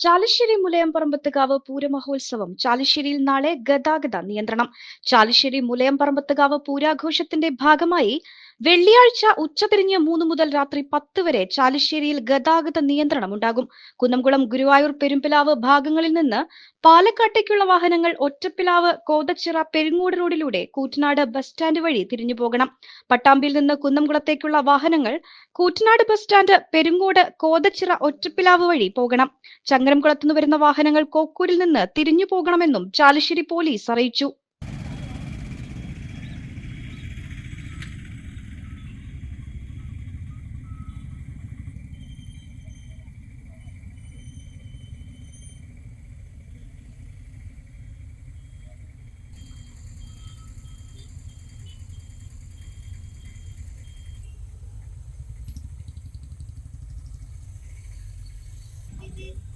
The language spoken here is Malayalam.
ചാലിശ്ശേരി മുലയംപറമ്പത്തുകാവ് പൂരമഹോത്സവം. ചാലിശ്ശേരിയിൽ നാളെ ഗതാഗത നിയന്ത്രണം. ചാലിശ്ശേരി മുലയംപറമ്പത്തുകാവ് പൂരാഘോഷത്തിന്റെ ഭാഗമായി വെള്ളിയാഴ്ച ഉച്ചതിരിഞ്ഞ് മൂന്ന് മുതൽ രാത്രി പത്ത് വരെ ചാലിശ്ശേരിയിൽ ഗതാഗത നിയന്ത്രണം ഉണ്ടാകും. കുന്നംകുളം ഗുരുവായൂർ പെരുമ്പിലാവ് ഭാഗങ്ങളിൽ നിന്ന് പാലക്കാട്ടേക്കുള്ള വാഹനങ്ങൾ ഒറ്റപ്പിലാവ് കോതച്ചിറ പെരിങ്ങോട് റോഡിലൂടെ കൂറ്റനാട് ബസ് സ്റ്റാൻഡ് വഴി തിരിഞ്ഞു പോകണം. പട്ടാമ്പിയിൽ നിന്ന് കുന്നംകുളത്തേക്കുള്ള വാഹനങ്ങൾ കൂറ്റനാട് ബസ് സ്റ്റാൻഡ് പെരുങ്ങോട് കോതച്ചിറ ഒറ്റപ്പിലാവ് വഴി പോകണം. ചങ്ങരംകുളത്തുനിന്ന് വരുന്ന വാഹനങ്ങൾ കോക്കൂരിൽ നിന്ന് തിരിഞ്ഞു പോകണമെന്നും ചാലിശ്ശേരി പോലീസ് അറിയിച്ചു. this.